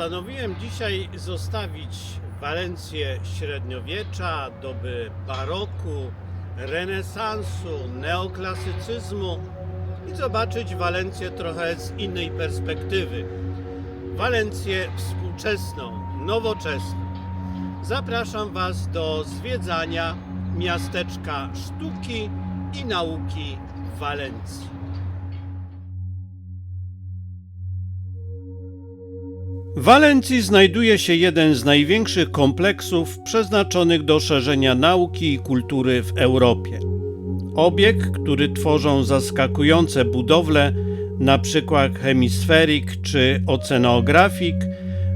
Postanowiłem dzisiaj zostawić Walencję średniowiecza, doby baroku, renesansu, neoklasycyzmu i zobaczyć Walencję trochę z innej perspektywy. Walencję współczesną, nowoczesną. Zapraszam Was do zwiedzania miasteczka sztuki i nauki w Walencji. W Walencji znajduje się jeden z największych kompleksów przeznaczonych do szerzenia nauki i kultury w Europie. Obiekt, który tworzą zaskakujące budowle, przykład hemisferik czy oceanografik,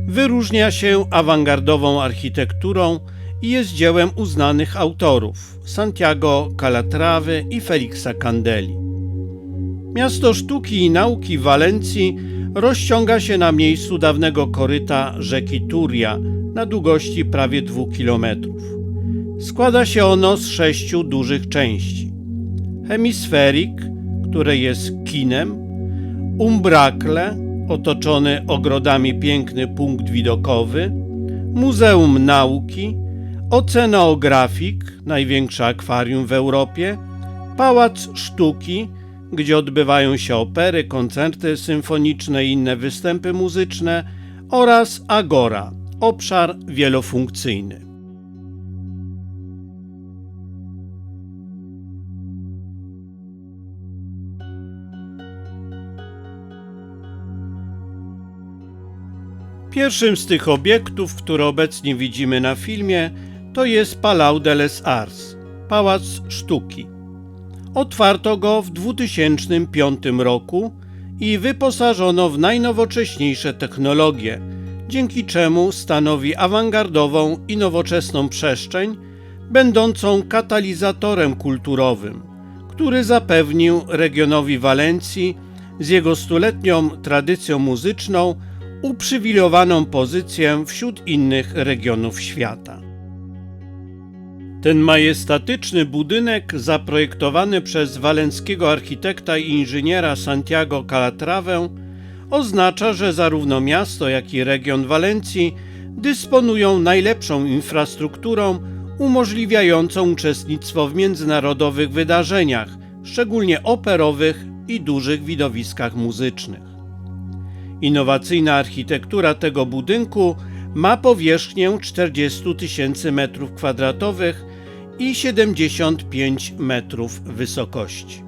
wyróżnia się awangardową architekturą i jest dziełem uznanych autorów Santiago Calatrava i Felixa Candeli. Miasto sztuki i nauki Walencji rozciąga się na miejscu dawnego koryta rzeki Turia na długości prawie dwóch kilometrów. Składa się ono z sześciu dużych części. Hemisferik, które jest kinem, umbrakle, otoczony ogrodami piękny punkt widokowy, Muzeum Nauki, Oceanografik, największe akwarium w Europie, Pałac Sztuki, gdzie odbywają się opery, koncerty symfoniczne i inne występy muzyczne oraz Agora, obszar wielofunkcyjny. Pierwszym z tych obiektów, które obecnie widzimy na filmie, to jest Palau de les Arts, Pałac Sztuki. Otwarto go w 2005 roku i wyposażono w najnowocześniejsze technologie, dzięki czemu stanowi awangardową i nowoczesną przestrzeń, będącą katalizatorem kulturowym, który zapewnił regionowi Walencji z jego stuletnią tradycją muzyczną uprzywilejowaną pozycję wśród innych regionów świata. Ten majestatyczny budynek, zaprojektowany przez walenckiego architekta i inżyniera Santiago Calatrawę, oznacza, że zarówno miasto, jak i region Walencji dysponują najlepszą infrastrukturą umożliwiającą uczestnictwo w międzynarodowych wydarzeniach, szczególnie operowych i dużych widowiskach muzycznych. Innowacyjna architektura tego budynku ma powierzchnię 40 tysięcy metrów kwadratowych i 75 metrów wysokości.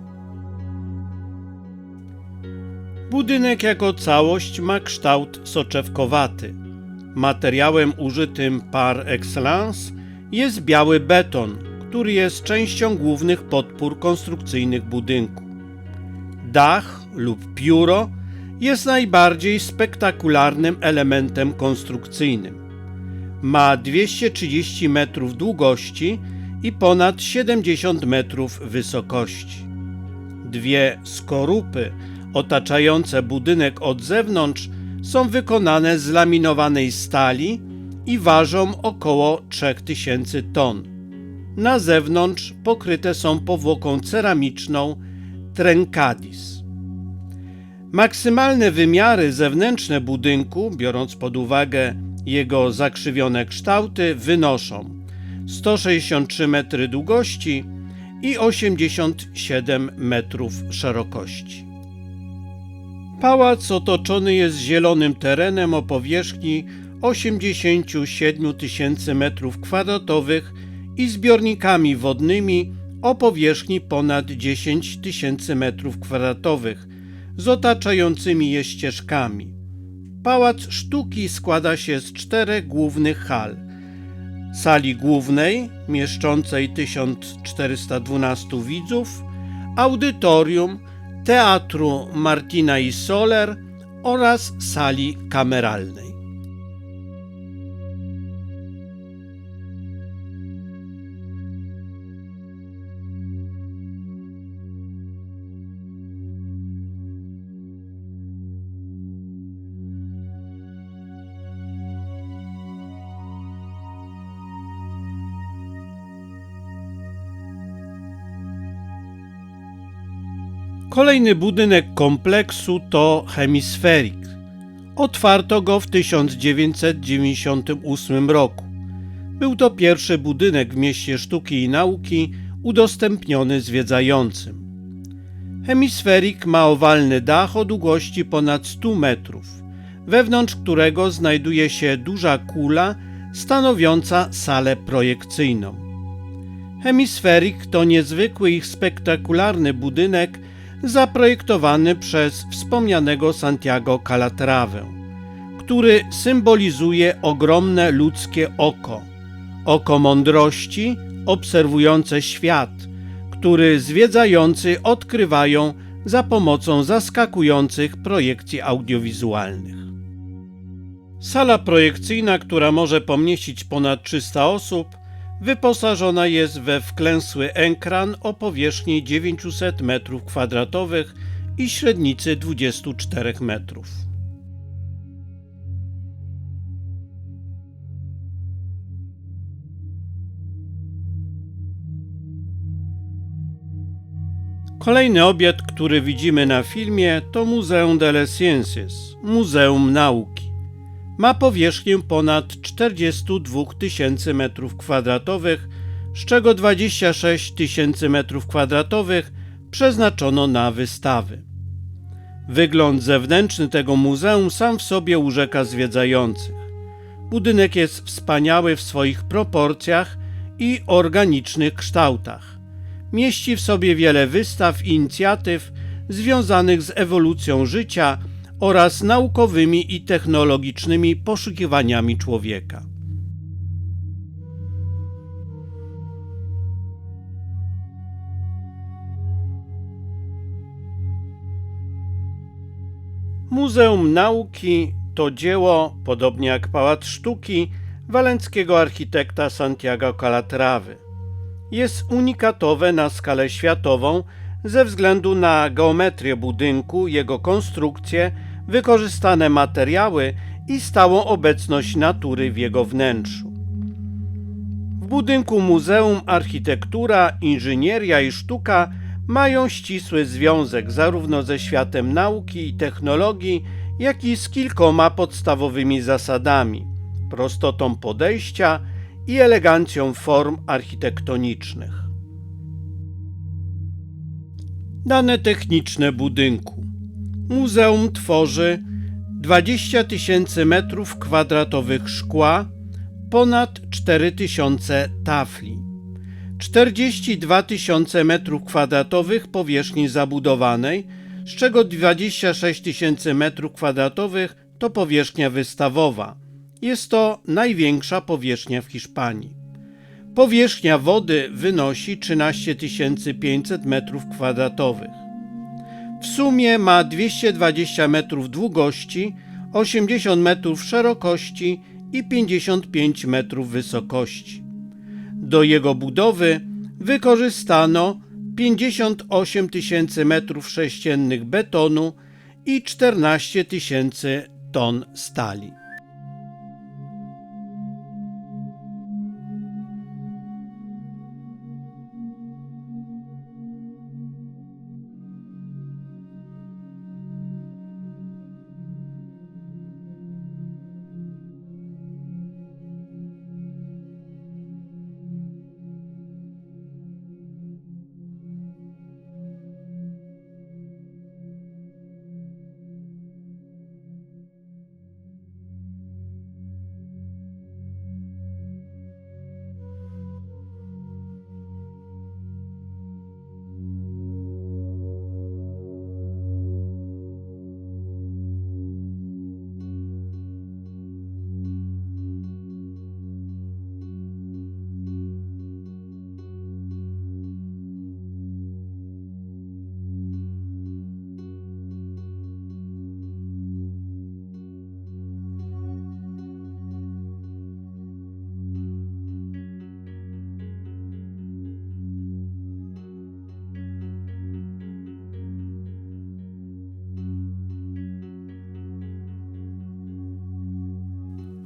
Budynek jako całość ma kształt soczewkowaty. Materiałem użytym par excellence jest biały beton, który jest częścią głównych podpór konstrukcyjnych budynku. Dach lub pióro jest najbardziej spektakularnym elementem konstrukcyjnym. Ma 230 metrów długości i ponad 70 metrów wysokości. Dwie skorupy otaczające budynek od zewnątrz są wykonane z laminowanej stali i ważą około 3000 ton. Na zewnątrz pokryte są powłoką ceramiczną Trencadis. Maksymalne wymiary zewnętrzne budynku, biorąc pod uwagę jego zakrzywione kształty, wynoszą 163 metry długości i 87 metrów szerokości. Pałac otoczony jest zielonym terenem o powierzchni 87 tysięcy metrów kwadratowych i zbiornikami wodnymi o powierzchni ponad 10 tysięcy metrów kwadratowych z otaczającymi je ścieżkami. Pałac Sztuki składa się z czterech głównych hal. Sali głównej, mieszczącej 1412 widzów, audytorium, teatru Martina i Soler oraz sali kameralnej. Kolejny budynek kompleksu to hemisferik. Otwarto go w 1998 roku. Był to pierwszy budynek w mieście sztuki i nauki udostępniony zwiedzającym. Hemisferik ma owalny dach o długości ponad 100 metrów, wewnątrz którego znajduje się duża kula stanowiąca salę projekcyjną. Hemisferik to niezwykły i spektakularny budynek zaprojektowany przez wspomnianego Santiago Calatrawę, który symbolizuje ogromne ludzkie oko, oko mądrości obserwujące świat, który zwiedzający odkrywają za pomocą zaskakujących projekcji audiowizualnych. Sala projekcyjna, która może pomieścić ponad 300 osób, wyposażona jest we wklęsły ekran o powierzchni 900 m2 i średnicy 24 metrów. Kolejny obiekt, który widzimy na filmie, to Muzeum de les Sciences, Muzeum Nauki. Ma powierzchnię ponad 42 tysięcy m2, z czego 26 tysięcy m2 przeznaczono na wystawy. Wygląd zewnętrzny tego muzeum sam w sobie urzeka zwiedzających. Budynek jest wspaniały w swoich proporcjach i organicznych kształtach. Mieści w sobie wiele wystaw i inicjatyw związanych z ewolucją życia oraz naukowymi i technologicznymi poszukiwaniami człowieka. Muzeum Nauki to dzieło, podobnie jak Pałac Sztuki, walenckiego architekta Santiago Calatrawy. Jest unikatowe na skalę światową ze względu na geometrię budynku, jego konstrukcję, wykorzystane materiały i stałą obecność natury w jego wnętrzu. W budynku muzeum architektura, inżynieria i sztuka mają ścisły związek zarówno ze światem nauki i technologii, jak i z kilkoma podstawowymi zasadami prostotą podejścia i elegancją form architektonicznych. Dane techniczne budynku. Muzeum tworzy 20 tysięcy metrów kwadratowych szkła, ponad 4 tysiące tafli, 42 tysiące metrów kwadratowych powierzchni zabudowanej, z czego 26 tysięcy metrów kwadratowych to powierzchnia wystawowa. Jest to największa powierzchnia w Hiszpanii. Powierzchnia wody wynosi 13 500 metrów kwadratowych. W sumie ma 220 metrów długości, 80 metrów szerokości i 55 metrów wysokości. Do jego budowy wykorzystano 58 tysięcy metrów sześciennych betonu i 14 tysięcy ton stali.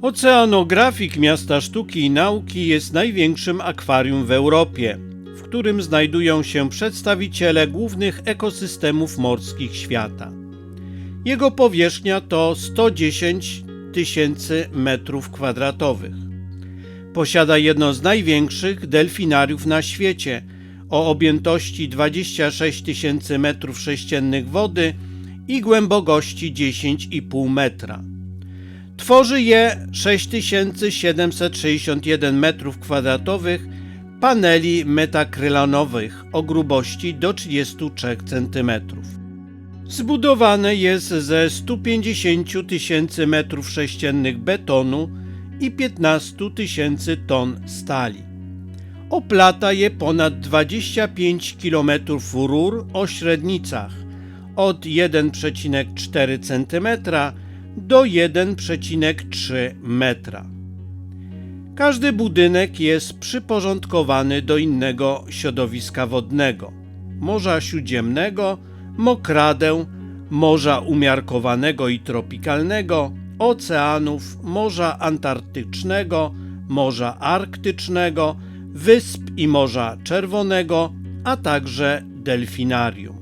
Oceanografik Miasta Sztuki i Nauki jest największym akwarium w Europie, w którym znajdują się przedstawiciele głównych ekosystemów morskich świata. Jego powierzchnia to 110 tysięcy metrów kwadratowych. Posiada jedno z największych delfinariów na świecie o objętości 26 tysięcy metrów sześciennych wody i głębokości 10,5 metra. Tworzy je 6761 metrów kwadratowych paneli metakrylanowych o grubości do 33 cm. Zbudowane jest ze 150 tysięcy metrów sześciennych betonu i 15 tysięcy ton stali. Oplata je ponad 25 km rur o średnicach od 1,4 cm do 1,3 metra. Każdy budynek jest przyporządkowany do innego środowiska wodnego: Morza Śródziemnego, mokradę, morza umiarkowanego i tropikalnego, oceanów, morza antarktycznego, morza arktycznego, wysp i Morza Czerwonego, a także delfinarium.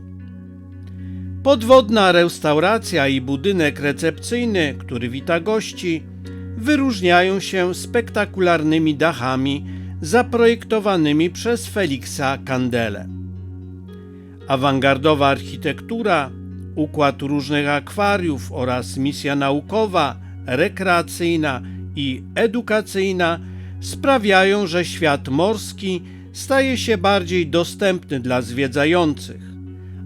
Podwodna restauracja i budynek recepcyjny, który wita gości, wyróżniają się spektakularnymi dachami zaprojektowanymi przez Feliksa Kandele. Awangardowa architektura, układ różnych akwariów oraz misja naukowa, rekreacyjna i edukacyjna sprawiają, że świat morski staje się bardziej dostępny dla zwiedzających,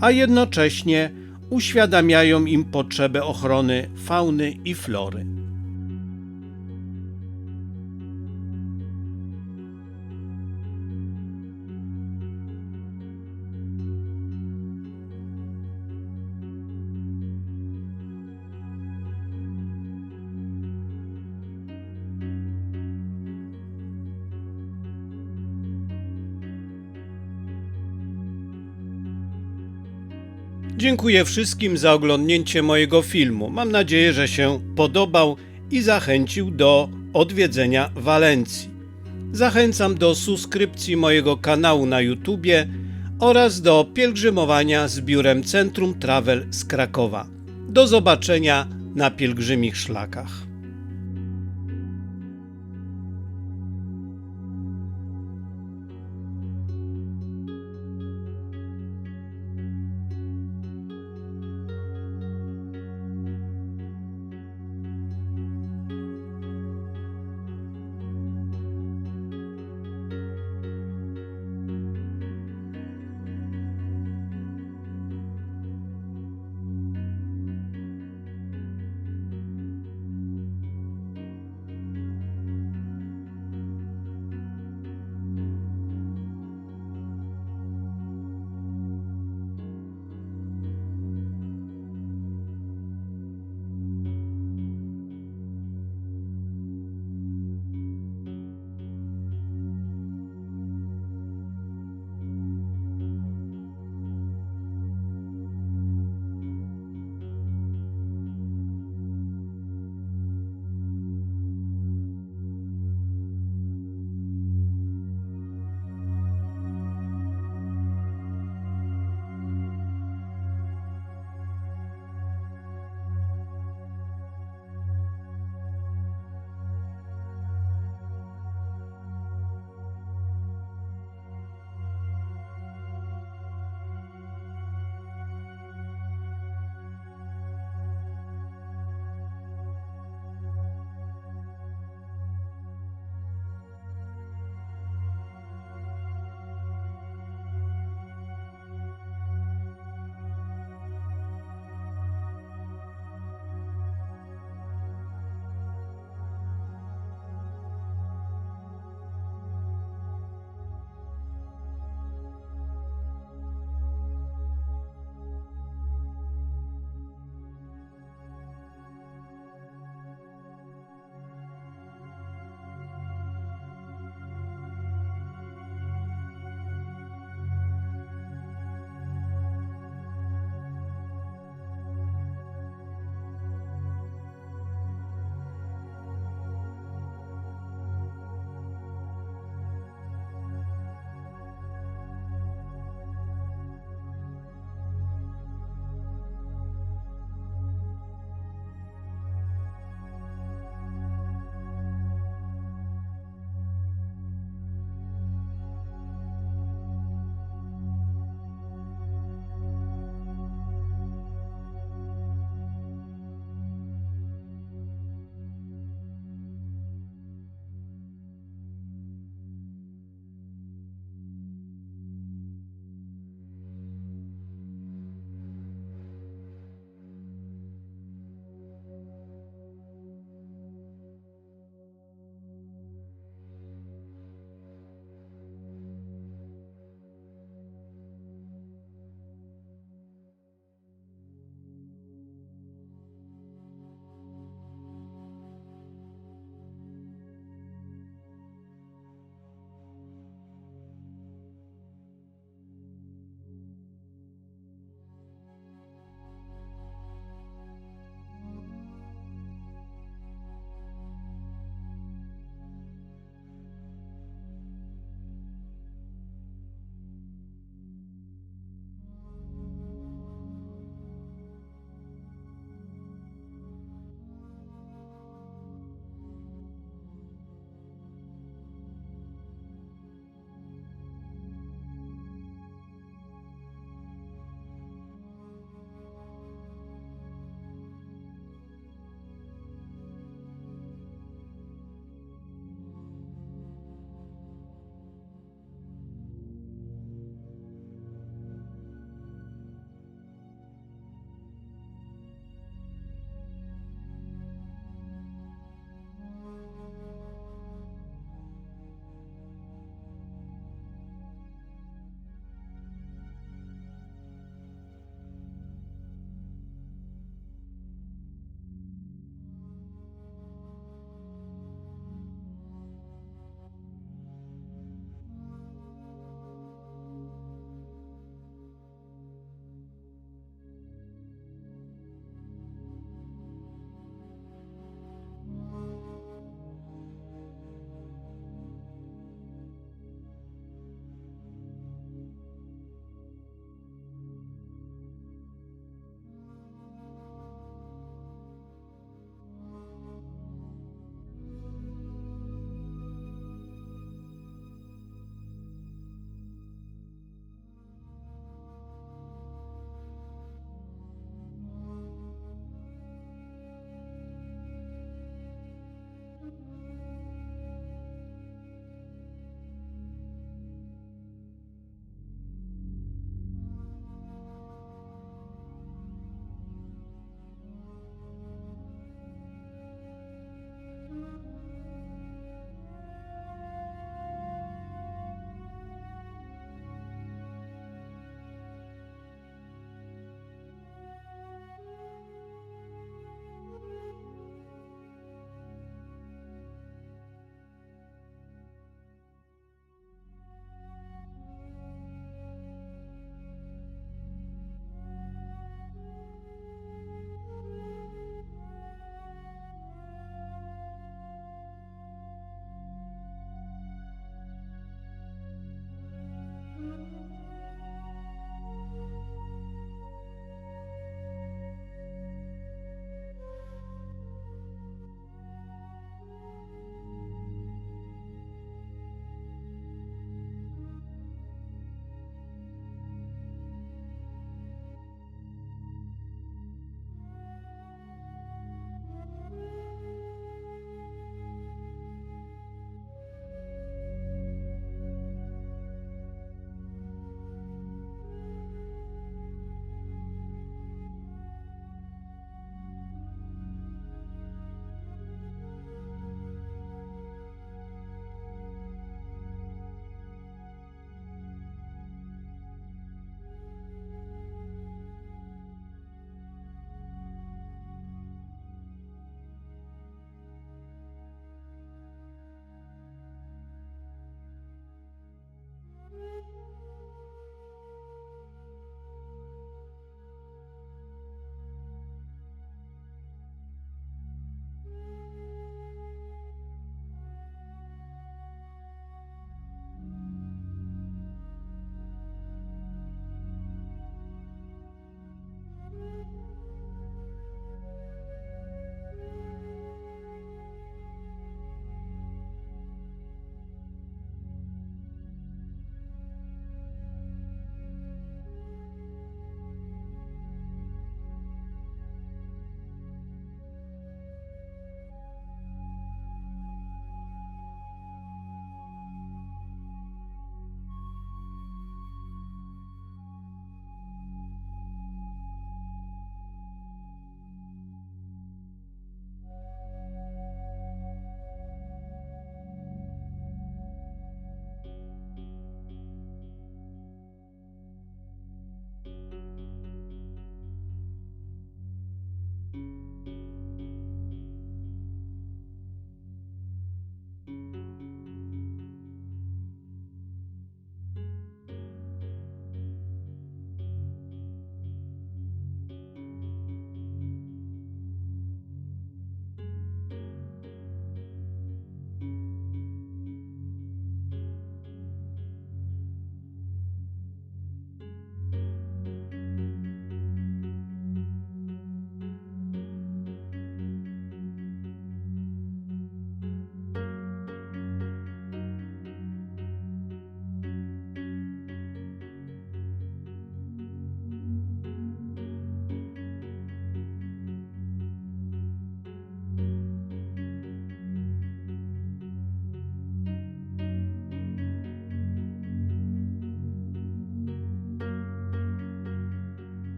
a jednocześnie uświadamiają im potrzebę ochrony fauny i flory. Dziękuję wszystkim za oglądnięcie mojego filmu. Mam nadzieję, że się podobał i zachęcił do odwiedzenia Walencji. Zachęcam do subskrypcji mojego kanału na YouTube oraz do pielgrzymowania z biurem Centrum Travel z Krakowa. Do zobaczenia na pielgrzymich szlakach.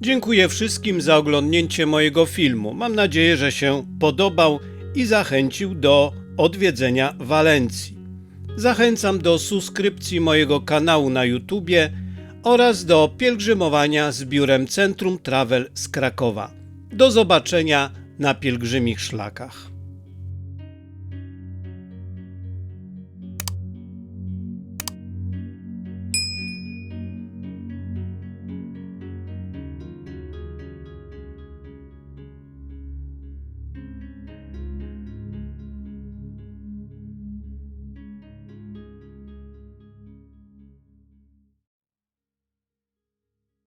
Dziękuję wszystkim za oglądnięcie mojego filmu. Mam nadzieję, że się podobał i zachęcił do odwiedzenia Walencji. Zachęcam do subskrypcji mojego kanału na YouTubie oraz do pielgrzymowania z biurem Centrum Travel z Krakowa. Do zobaczenia na pielgrzymich szlakach.